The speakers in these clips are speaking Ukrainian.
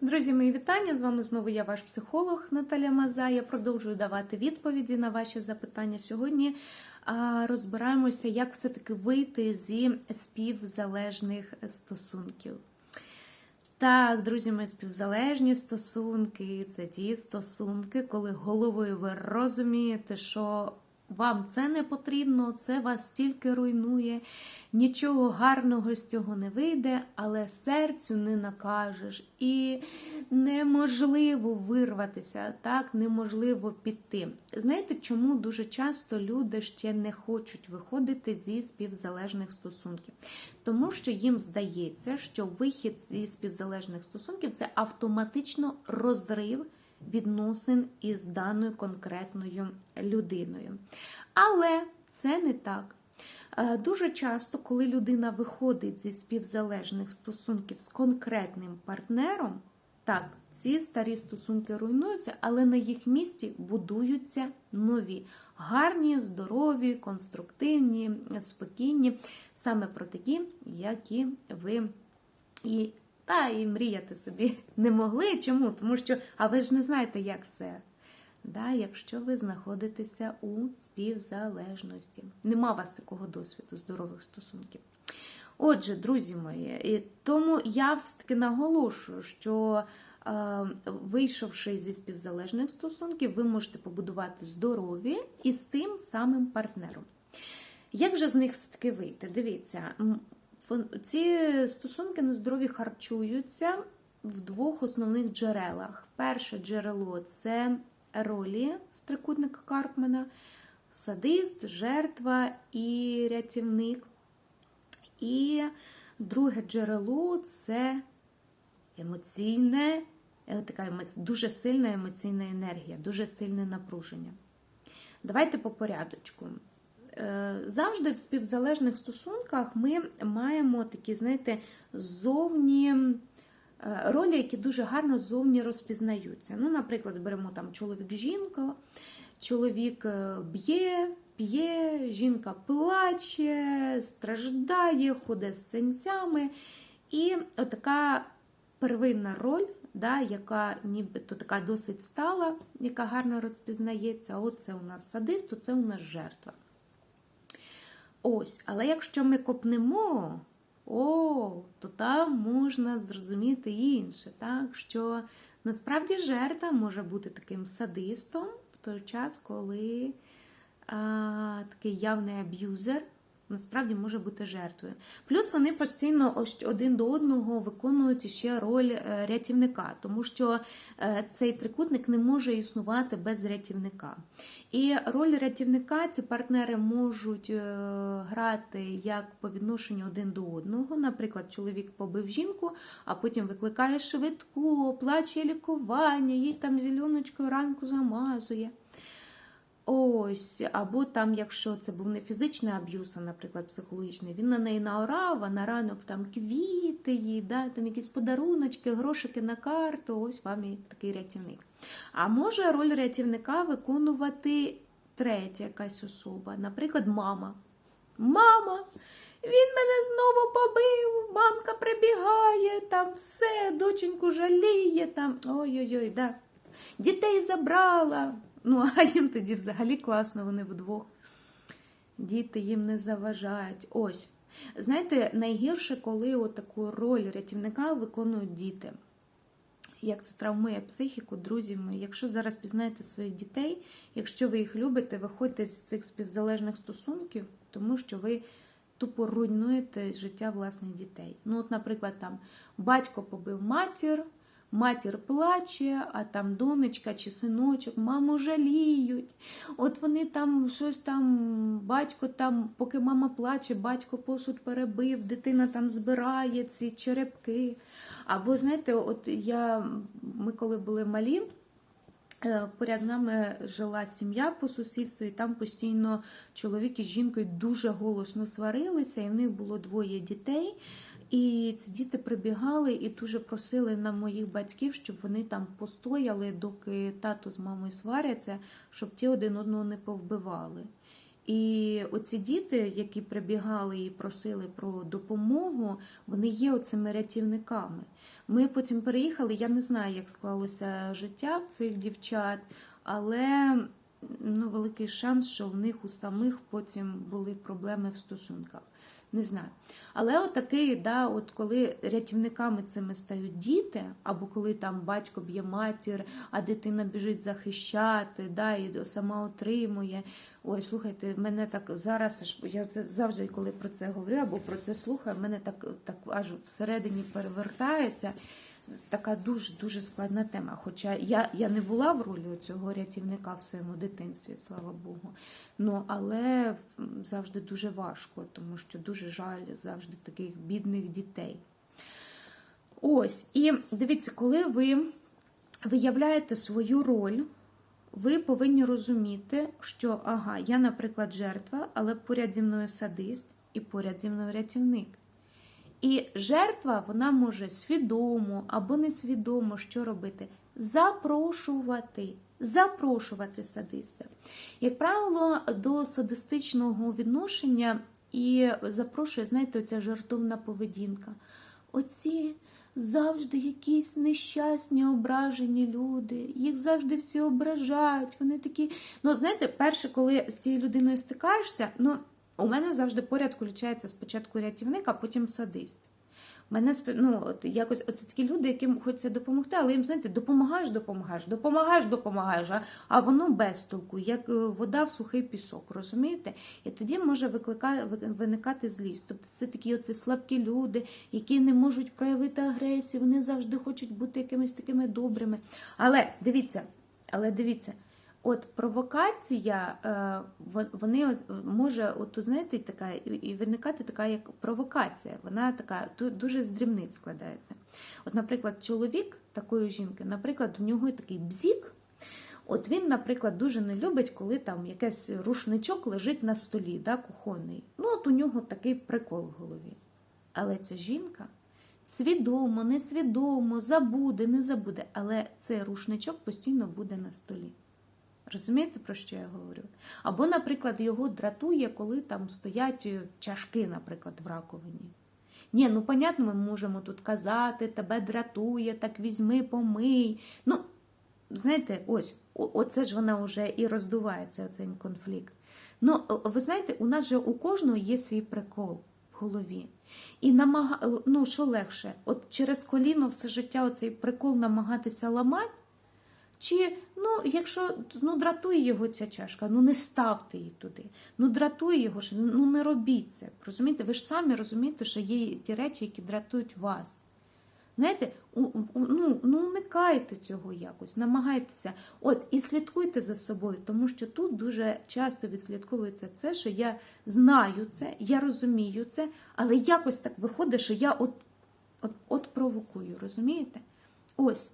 Друзі, мої вітання! З вами знову я, ваш психолог Наталя Маза. Я продовжую давати відповіді на ваші запитання. Сьогодні розбираємося, як все-таки вийти зі співзалежних стосунків. Так, друзі, мої співзалежні стосунки це ті стосунки, коли головою ви розумієте, що вам це не потрібно, це вас тільки руйнує, нічого гарного з цього не вийде, але серцю не накажеш. І неможливо вирватися, так, неможливо піти. Знаєте, чому дуже часто люди ще не хочуть виходити зі співзалежних стосунків? Тому що їм здається, що вихід зі співзалежних стосунків це автоматично розрив відносин із даною конкретною людиною. Але це не так. Е, Дуже часто, коли людина виходить зі співзалежних стосунків з конкретним партнером, так, ці старі стосунки руйнуються, але на їх місці будуються нові, гарні, здорові, конструктивні, спокійні, саме про такі, які ви і та і мріяти собі не могли. Чому? Тому що, а ви ж не знаєте, як це. Да, Якщо ви знаходитеся у співзалежності. Нема у вас такого досвіду здорових стосунків. Отже, друзі мої, тому я все-таки наголошую, що е, вийшовши зі співзалежних стосунків, ви можете побудувати здорові і з тим самим партнером. Як же з них все-таки вийти? Дивіться, ці стосунки нездорові харчуються в двох основних джерелах. Перше джерело це ролі з трикутника Карпмана, садист, жертва і рятівник. І друге джерело це емоційне, е, така дуже сильна емоційна енергія, дуже сильне напруження. Давайте по порядочку. Завжди в співзалежних стосунках ми маємо такі, знаєте, зовні е, ролі, які дуже гарно зовні розпізнаються. Ну, наприклад, беремо там чоловік-жінка, чоловік е, б'є, п'є, жінка плаче, страждає, ходить з синцями. І отака первинна роль, да, яка нібито така досить стала, яка гарно розпізнається. От це у нас садист, це у нас жертва. Ось, але якщо ми копнемо, о, то там можна зрозуміти інше, так? що насправді жертва може бути таким садистом в той час, коли а, такий явний аб'юзер насправді може бути жертвою. Плюс вони постійно один до одного виконують ще роль е, рятівника, тому що е, цей трикутник не може існувати без рятівника. І роль рятівника ці партнери можуть е, грати як по відношенню один до одного. Наприклад, чоловік побив жінку, а потім викликає швидку, оплачує лікування, їй там зеленочкою ранку замазує. Ось, або там, якщо це був не фізичний аб'юз, а, наприклад, психологічний, він на неї наорав, а на ранок там квіти їй, да, там якісь подаруночки, грошики на карту, ось вам і такий рятівник. А може роль рятівника виконувати третя якась особа, наприклад, мама. Мама, він мене знову побив, мамка прибігає, там все, доченьку жаліє, там ой-ой-ой, да. Дітей забрала. Ну, а їм тоді взагалі класно, вони вдвох. Діти їм не заважають. Ось. Знаєте, найгірше, коли таку роль рятівника виконують діти. Як це травмує психіку, друзі мої. Якщо зараз пізнаєте своїх дітей, якщо ви їх любите, виходьте з цих співзалежних стосунків, тому що ви тупо руйнуєте життя власних дітей. Ну, от, наприклад, там батько побив матір, матір плаче, а там донечка чи синочок, маму жаліють. От вони там щось там, батько там, поки мама плаче, батько посуд перебив, дитина там збирає ці черепки. Або, знаєте, от я, ми коли були малі. Е, Поряд з нами жила сім'я по сусідству, і там постійно чоловік із жінкою дуже голосно сварилися, і в них було двоє дітей. І ці діти прибігали і дуже просили на моїх батьків, щоб вони там постояли, доки тато з мамою сваряться, щоб ті один одного не повбивали. І оці діти, які прибігали і просили про допомогу, вони є оцими рятівниками. Ми потім переїхали. Я не знаю, як склалося життя в цих дівчат, але ну, великий шанс, що в них у самих потім були проблеми в стосунках. Не знаю. Але отакий, да, от коли рятівниками цими стають діти, або коли там батько б'є матір, а дитина біжить захищати, да, і сама отримує. Ой, слухайте, мене так зараз аж я завжди, коли про це говорю або про це слухаю, мене так, так аж всередині перевертається. Така дуже дуже складна тема. Хоча я, я не була в ролі цього рятівника в своєму дитинстві, слава Богу. Ну але завжди дуже важко, тому що дуже жаль завжди таких бідних дітей. Ось, і дивіться, коли ви виявляєте свою роль, ви повинні розуміти, що ага, я, наприклад, жертва, але поряд зі мною садист і поряд зі мною рятівник. І жертва вона може свідомо або несвідомо що робити? Запрошувати. Запрошувати садиста. Як правило, до садистичного відношення і запрошує, знаєте, оця жартовна поведінка. Оці завжди якісь нещасні, ображені люди, їх завжди всі ображають. Вони такі. Ну, знаєте, перше, коли з цією людиною стикаєшся, ну. У мене завжди поряд включається спочатку рятівник, а потім садист. Мене ну, от якось оце такі люди, яким хочеться допомогти, але їм, знаєте, допомагаєш, допомагаєш, допомагаєш, допомагаєш, а, а воно без толку, як е, вода в сухий пісок, розумієте? І тоді може викликати, виникати злість. Тобто це такі оці слабкі люди, які не можуть проявити агресію, вони завжди хочуть бути якимись такими добрими. Але дивіться, але дивіться. От провокація, е, вони може, от знаєте, така і- виникати така як провокація. Вона така дуже з дрібниць складається. От, наприклад, чоловік такої жінки, наприклад, у нього такий бзік. От він, наприклад, дуже не любить, коли там якийсь рушничок лежить на столі, да, кухонний. Ну, от у нього такий прикол в голові. Але ця жінка свідомо, несвідомо, забуде, не забуде, але цей рушничок постійно буде на столі. Розумієте, про що я говорю? Або, наприклад, його дратує, коли там стоять е, чашки, наприклад, в раковині. Ні, ну понятно, ми можемо тут казати, тебе дратує, так візьми, помий. Ну, знаєте, ось, оце ж вона вже і роздувається, цей конфлікт. Ну, ви знаєте, у нас же у кожного є свій прикол в голові. І намага... ну, що легше, от через коліно все життя оцей прикол намагатися ламати, чи, ну, якщо ну, дратує його ця чашка, ну не ставте її туди. Ну, дратує його ну не робіть це. Розумієте? Ви ж самі розумієте, що є ті речі, які дратують вас. Знаєте, у, у- ну, ну уникайте цього якось, намагайтеся. От і слідкуйте за собою, тому що тут дуже часто відслідковується це, що я знаю це, я розумію це, але якось так виходить, що я от, от, от провокую, розумієте? Ось.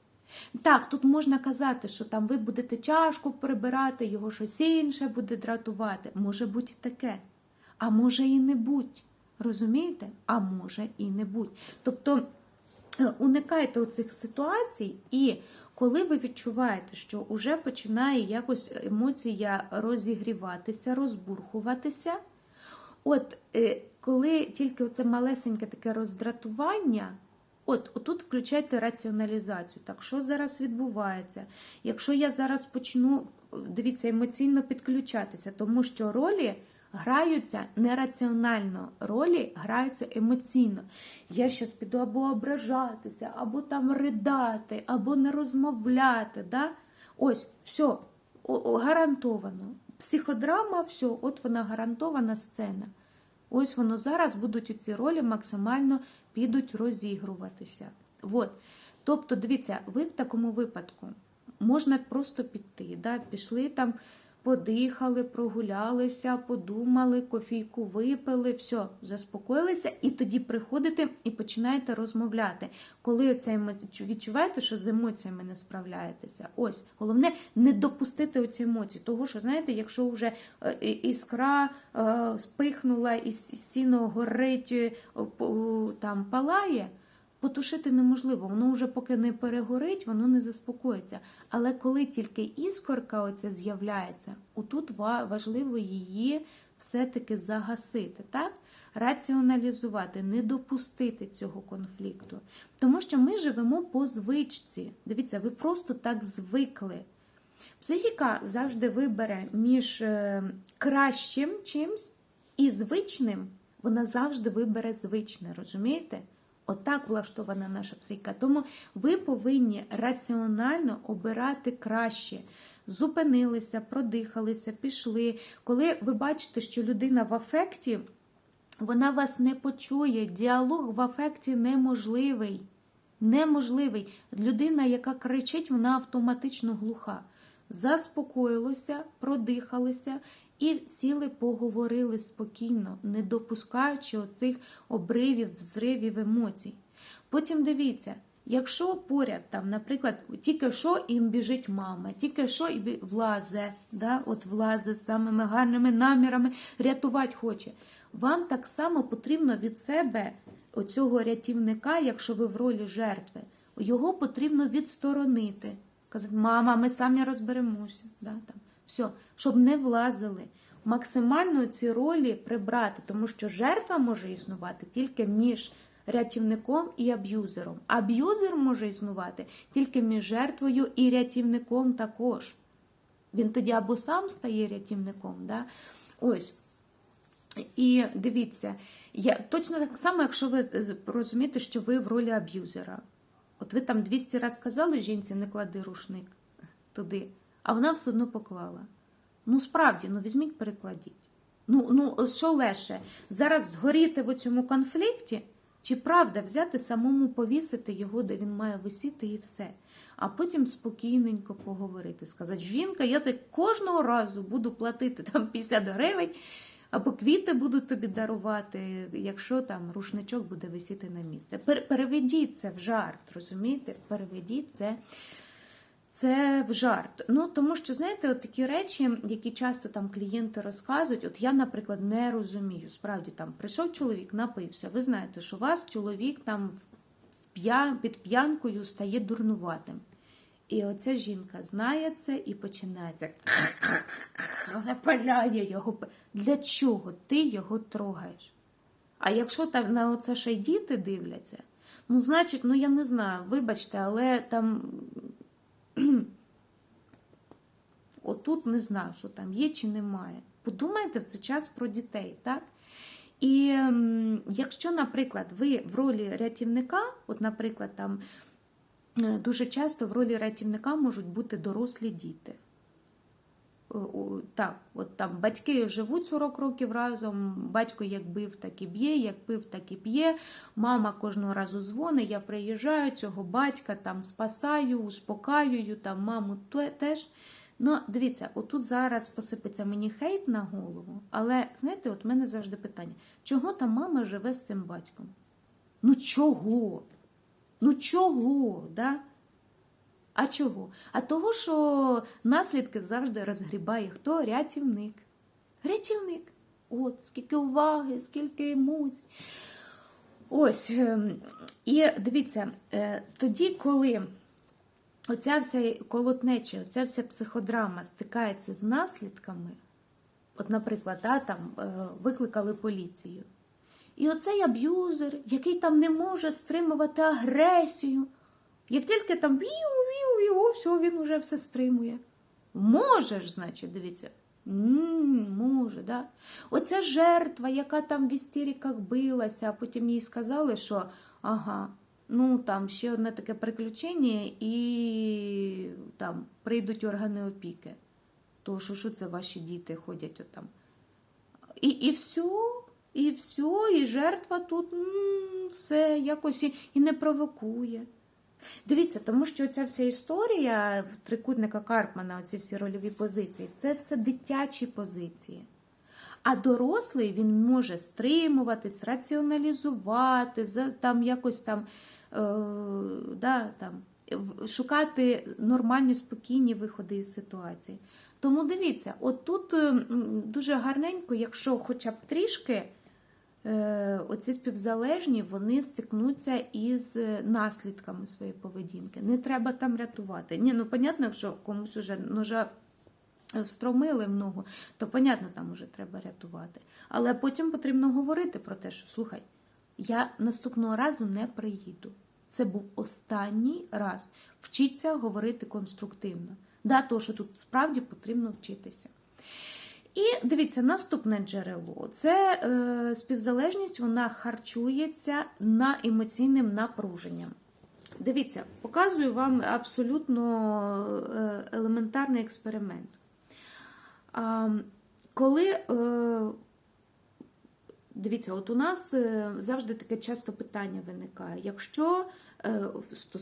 Так, тут можна казати, що там ви будете чашку прибирати, його щось інше буде дратувати. Може бути таке. А може і не будь. Розумієте? А може і не будь. Тобто е, уникайте оцих ситуацій, і коли ви відчуваєте, що вже починає якось емоція розігріватися, розбурхуватися, от е, коли тільки оце малесеньке таке роздратування. От, отут включайте раціоналізацію. Так, що зараз відбувається? Якщо я зараз почну, дивіться, емоційно підключатися, тому що ролі граються нераціонально, ролі граються емоційно. Я зараз піду або ображатися, або там ридати, або не розмовляти. Да? Ось, все, гарантовано. Психодрама, все, от вона гарантована сцена. Ось воно зараз будуть у ці ролі максимально підуть розігруватися. От. Тобто, дивіться, ви в такому випадку можна просто піти. Да? Пішли там, подихали, прогулялися, подумали, кофійку випили, все, заспокоїлися, і тоді приходите і починаєте розмовляти. Коли емоці- відчуваєте, що з емоціями не справляєтеся. Ось головне не допустити оці емоції. Того, що знаєте, якщо вже е, іскра е, спихнула, і сіно горить, е, там палає. Потушити неможливо, воно вже поки не перегорить, воно не заспокоїться. Але коли тільки іскорка оця з'являється, отут важливо її все-таки загасити, так? Раціоналізувати, не допустити цього конфлікту. Тому що ми живемо по звичці. Дивіться, ви просто так звикли. Психіка завжди вибере між е, кращим чимсь і звичним. Вона завжди вибере звичне, розумієте? Отак влаштована наша психіка. Тому ви повинні раціонально обирати краще. Зупинилися, продихалися, пішли. Коли ви бачите, що людина в афекті, вона вас не почує. Діалог в афекті неможливий. Неможливий. Людина, яка кричить, вона автоматично глуха. Заспокоїлося, продихалися і сіли, поговорили спокійно, не допускаючи оцих обривів, взривів емоцій. Потім дивіться, якщо поряд, там, наприклад, тільки що їм біжить мама, тільки що і влазе, да, от влазе з самими гарними намірами, рятувати хоче. Вам так само потрібно від себе оцього рятівника, якщо ви в ролі жертви, його потрібно відсторонити. Казати, мама, ми самі розберемося. Да, там. Все, щоб не влазили. Максимально ці ролі прибрати, тому що жертва може існувати тільки між рятівником і аб'юзером. Аб'юзер може існувати тільки між жертвою і рятівником також. Він тоді або сам стає рятівником. Да? Ось. І дивіться, я, точно так само, якщо ви е, розумієте, що ви в ролі аб'юзера. От ви там 200 разів сказали жінці, не клади рушник туди, а вона все одно поклала. Ну, справді, ну візьміть, перекладіть. Ну, ну що легше? Зараз згоріти в цьому конфлікті, чи правда взяти самому повісити його, де він має висіти, і все. А потім спокійненько поговорити. Сказати, жінка, я так кожного разу буду платити там 50 гривень, або квіти буду тобі дарувати, якщо там рушничок буде висіти на місці. Пер- Переведіть це в жарт, розумієте? Переведіть це. Це в жарт. Ну тому що знаєте, от такі речі, які часто там клієнти розказують. От я, наприклад, не розумію. Справді там прийшов чоловік, напився. Ви знаєте, що у вас чоловік там під п'янкою стає дурнуватим. І оця жінка знає це і починається запаляє його. Для чого ти його трогаєш? А якщо там на оце ще й діти дивляться, ну значить, ну я не знаю, вибачте, але там отут не знаю, що там є чи немає. Подумайте в цей час про дітей, так? І якщо, наприклад, ви в ролі рятівника, от, наприклад, там е, дуже часто в ролі рятівника можуть бути дорослі діти. О, Так, от там батьки живуть 40 років разом, батько як бив, так і б'є, як пив, так і п'є. Мама кожного разу дзвонить, я приїжджаю, цього батька там спасаю, успокаюю, там маму теж. Ну, дивіться, отут зараз посипеться мені хейт на голову, але знаєте, от мене завжди питання: чого та мама живе з цим батьком? Ну чого? Ну чого? Да? А чого? А того, що наслідки завжди розгрібає хто? Рятівник. Рятівник. От, скільки уваги, скільки емоцій. Ось. ем, І дивіться, е, тоді, коли оця вся колотнеча, оця вся психодрама стикається з наслідками, от, наприклад, да, там, е, викликали поліцію. І оцей аб'юзер, який там не може стримувати агресію, як тільки там вів, вів, все, він уже все стримує. Можеш, значить, дивіться. м може, да? Оця жертва, яка там в істериках билася, а потім їй сказали, що ага, ну там ще одне таке приключення, і там прийдуть органи опіки. То що, що це ваші діти ходять отам. І, і все, і все, і жертва тут м, все якось і, і не провокує. Дивіться, тому що ця вся історія трикутника Карпмана, оці всі рольові позиції, це все дитячі позиції. А дорослий він може стримуватись, раціоналізувати, там якось там, е, да, там, шукати нормальні, спокійні виходи із ситуації. Тому дивіться, от тут м, дуже гарненько, якщо хоча б трішки оці співзалежні, вони стикнуться із е, наслідками своєї поведінки. Не треба там рятувати. Ні, ну понятно, якщо комусь уже ножа встромили в ногу, то, понятно, там уже треба рятувати. Але потім потрібно говорити про те, що слухай, я наступного разу не приїду. Це був останній раз. Вчіться говорити конструктивно. Да, то, що тут справді потрібно вчитися. І дивіться, наступне джерело це е, співзалежність, вона харчується на емоційним напруженням. Дивіться, показую вам абсолютно е, елементарний експеримент. Коли, е, дивіться, от у нас е, завжди таке часто питання виникає. Якщо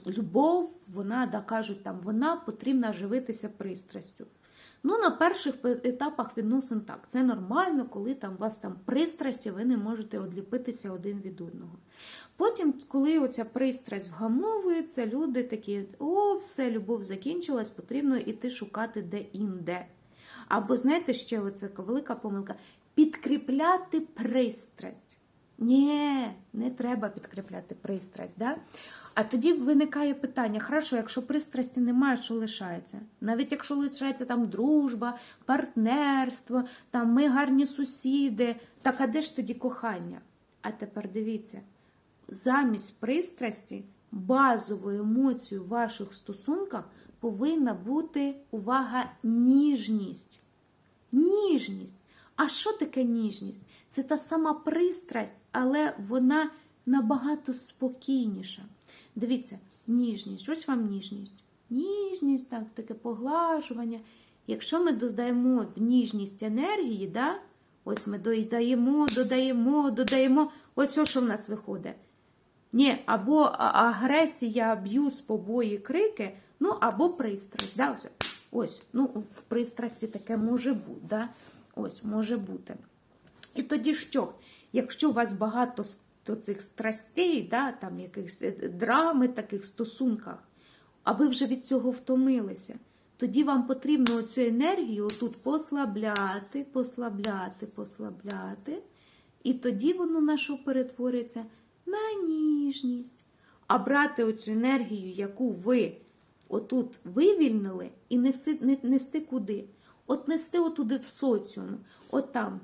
любов, вона, да, кажуть, там, вона потрібна живитися пристрастю. Ну, на перших етапах відносин так. Це нормально, коли там у вас там пристрасті, ви не можете одліпитися один від одного. Потім, коли оця пристрасть вгамовується, люди такі: о, все, любов закінчилась, потрібно іти шукати де-інде. Або, знаєте, ще оце велика помилка підкріпляти пристрасть. Ні, не треба підкріпляти пристрасть. Да? А тоді виникає питання: хорошо, якщо пристрасті немає, що лишається? Навіть якщо лишається там дружба, партнерство, там ми гарні сусіди, так а де ж тоді кохання? А тепер дивіться, замість пристрасті базовою емоцією в ваших стосунках повинна бути увага, ніжність. Ніжність. А що таке ніжність? Це та сама пристрасть, але вона набагато спокійніша. Дивіться, ніжність. Ось вам ніжність. Ніжність, так, таке поглажування. Якщо ми додаємо в ніжність енергії, да? ось ми додаємо, додаємо, додаємо, ось ось що в нас виходить. Ні, або агресія, аб'юз, побої, крики, ну або пристрасть. Да? Ось, ось, ну, в пристрасті таке може бути. Да? Ось, може бути. І тоді що? Якщо у вас багато цих страстей, да, там якихось е, драми, таких стосунках, а ви вже від цього втомилися, тоді вам потрібно цю енергію тут послабляти, послабляти, послабляти. І тоді воно на що перетвориться? На ніжність. А брати оцю енергію, яку ви отут вивільнили, і неси, нести куди? От нести отуди в соціум, от там.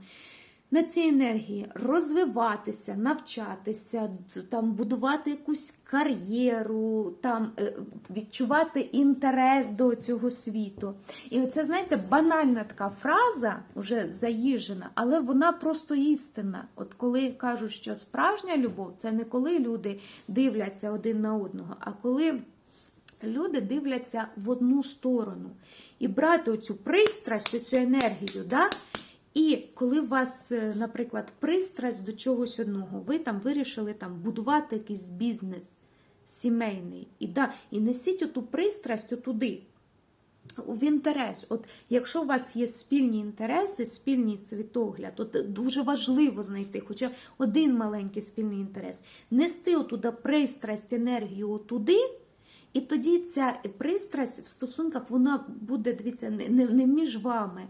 На цій енергії розвиватися, навчатися, там будувати якусь кар'єру, там е, відчувати інтерес до цього світу. І оце, знаєте, банальна така фраза, вже заїжджена, але вона просто істина. От коли кажуть, що справжня любов це не коли люди дивляться один на одного, а коли люди дивляться в одну сторону. І брати оцю пристрасть, оцю енергію, да? І коли у вас, е, наприклад, пристрасть до чогось одного, ви там вирішили там, будувати якийсь бізнес сімейний, і, да, і несіть оту пристрасть отуди, в інтерес. От якщо у вас є спільні інтереси, спільний світогляд, от дуже важливо знайти хоча один маленький спільний інтерес, нести отуда пристрасть, енергію отуди, і тоді ця пристрасть в стосунках вона буде, дивіться, не, не, не між вами,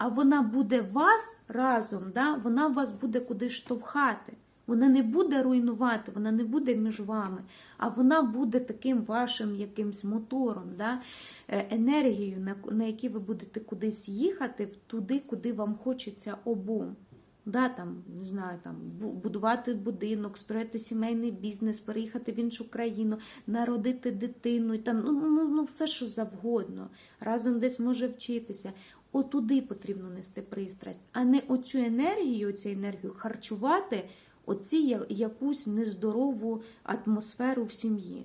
а вона буде вас разом, да? вона вас буде куди штовхати. Вона не буде руйнувати, вона не буде між вами, а вона буде таким вашим якимсь мотором, да? е, енергією, на, на якій ви будете кудись їхати, туди, куди вам хочеться обом. Да, там, не знаю, там, будувати будинок, строїти сімейний бізнес, переїхати в іншу країну, народити дитину, і там, ну, ну, ну, все, що завгодно. Разом десь може вчитися. Отуди потрібно нести пристрасть, а не оцю енергію, оцю енергію харчувати оці якусь нездорову атмосферу в сім'ї.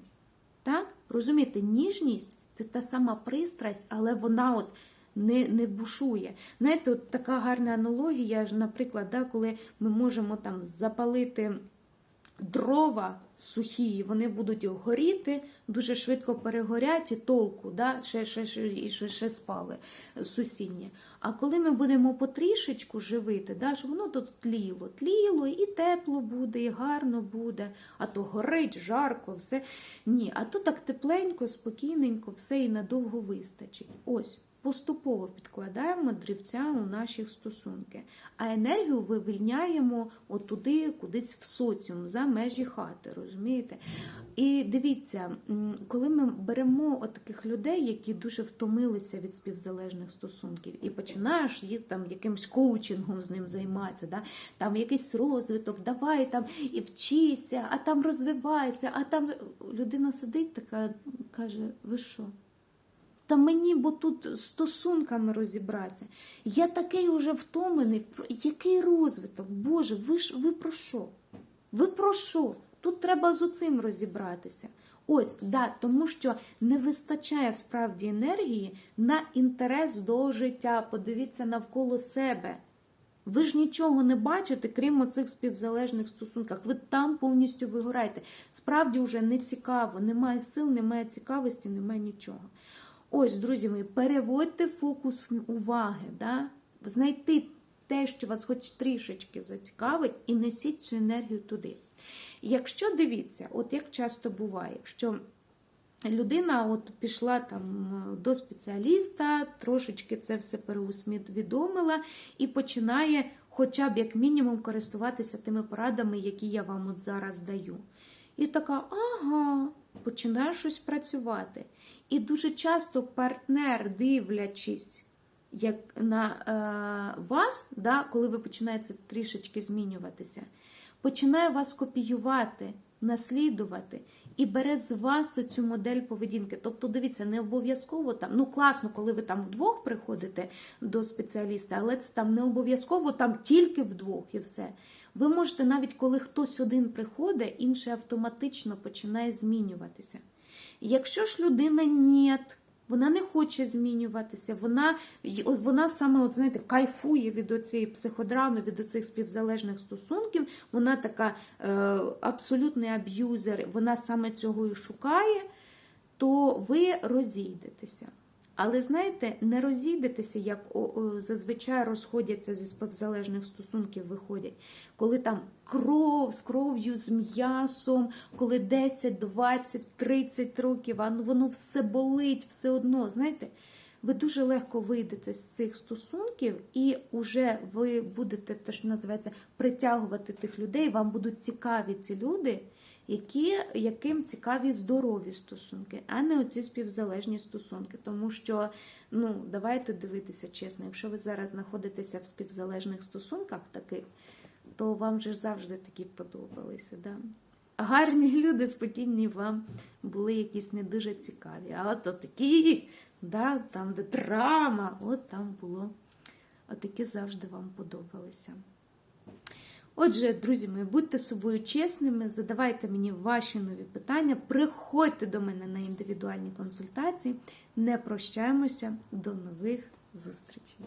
Так? Розумієте, ніжність це та сама пристрасть, але вона от не, не бушує. Знаєте, от така гарна аналогія, наприклад, да, коли ми можемо там запалити дрова сухі, вони будуть горіти, дуже швидко перегорять і толку, да, ще, ще, ще, ще, ще спали сусідні. А коли ми будемо потрішечку живити, да, щоб воно тут тліло, тліло, і тепло буде, і гарно буде, а то горить, жарко, все. Ні, а то так тепленько, спокійненько, все і надовго вистачить. Ось. Поступово підкладаємо дрівця у наші стосунки, а енергію вивільняємо отуди, кудись в соціум, за межі хати, розумієте? І дивіться, коли ми беремо от таких людей, які дуже втомилися від співзалежних стосунків, і починаєш їх там якимсь коучингом з ним займатися, да? там якийсь розвиток, давай там і вчися, а там розвивайся, а там людина сидить така, каже: ви що? Та мені бо тут стосунками розібратися. Я такий уже втомлений. Який розвиток? Боже, ви ж ви про що? Ви про що? Тут треба з оцим розібратися. Ось, да, тому що не вистачає справді енергії на інтерес до життя. Подивіться навколо себе. Ви ж нічого не бачите, крім оцих співзалежних стосунках. Ви там повністю вигораєте. Справді вже не цікаво, немає сил, немає цікавості, немає нічого. Ось, друзі мої, переводьте фокус уваги, да? знайти те, що вас хоч трішечки зацікавить, і несіть цю енергію туди. Якщо дивіться, от як часто буває, що людина от пішла там е, до спеціаліста, трошечки це все переусвідомила і починає хоча б як мінімум користуватися тими порадами, які я вам от зараз даю. І така, ага, починає щось працювати. І дуже часто партнер, дивлячись як на е, вас, да, коли ви починаєте трішечки змінюватися, починає вас копіювати, наслідувати і бере з вас цю модель поведінки. Тобто, дивіться, не обов'язково там, ну класно, коли ви там вдвох приходите до спеціаліста, але це там не обов'язково там тільки вдвох і все. Ви можете навіть коли хтось один приходить, інший автоматично починає змінюватися. Якщо ж людина ні, вона не хоче змінюватися, вона, вона саме, от, знаєте, кайфує від цієї психодрами, від оцих співзалежних стосунків, вона така е, абсолютний аб'юзер, вона саме цього і шукає, то ви розійдетеся. Але знаєте, не розійдетеся, як зазвичай розходяться зі співзалежних стосунків, виходять, коли там кров з кров'ю, з м'ясом, коли 10, 20, 30 років, а воно все болить, все одно. Знаєте, ви дуже легко вийдете з цих стосунків, і вже ви будете те, що називається, притягувати тих людей. Вам будуть цікаві ці люди, які, яким цікаві здорові стосунки, а не оці співзалежні стосунки. Тому що, ну, давайте дивитися чесно, якщо ви зараз знаходитеся в співзалежних стосунках таких, то вам же завжди такі подобалися. Да? Гарні люди, спокійні вам були якісь не дуже цікаві. А от такі, да, там, де драма, от там було. Отакі завжди вам подобалися. Отже, друзі мої, будьте собою чесними, задавайте мені ваші нові питання, приходьте до мене на індивідуальні консультації. Не прощаємося, до нових зустрічей.